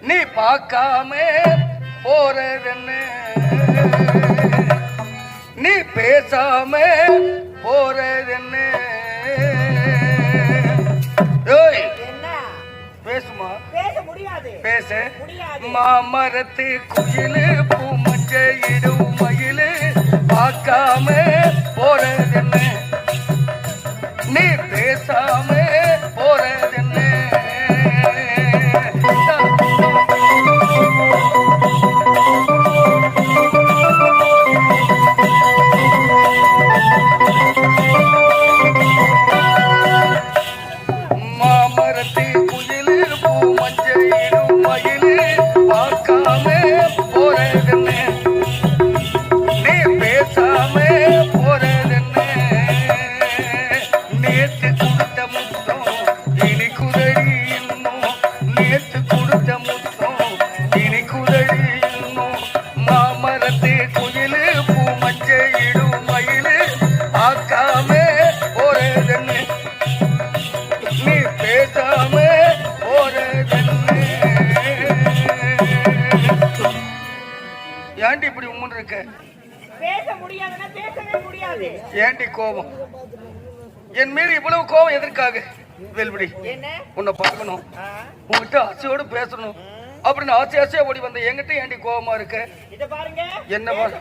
நீ பார்க்காம போறதென்ன? நீ பேசாம போறதென்ன? பேசுமா? பேச முடியாது. பேச. மாமரத்து குயிலு பூமஞ்ச இடும் மயிலு பார்க்காம போறதென்ன? நீ பேசாம மாமரத்து குயிலு பூமஞ்ச இடும் மயிலு பார்க்காம போறதென்ன? நீ பேசாம போறதென்ன? ஏன்டி இப்படி உம்முன்னு இருக்க? பேச முடியாதுன்னா பேசவே முடியாது. ஏன்டி கோபம்? என் மீது இவ்வளவு கோபம் எதற்காக? வேல்படி உன்னை பார்க்கணும். ஆ, உன்கிட்ட ஆசையோடு பேசணும். அப்படின்னு ஆசை ஆசையா ஓடி வந்த என்கிட்ட ஏன்டி கோபமா இருக்க? பாருங்க.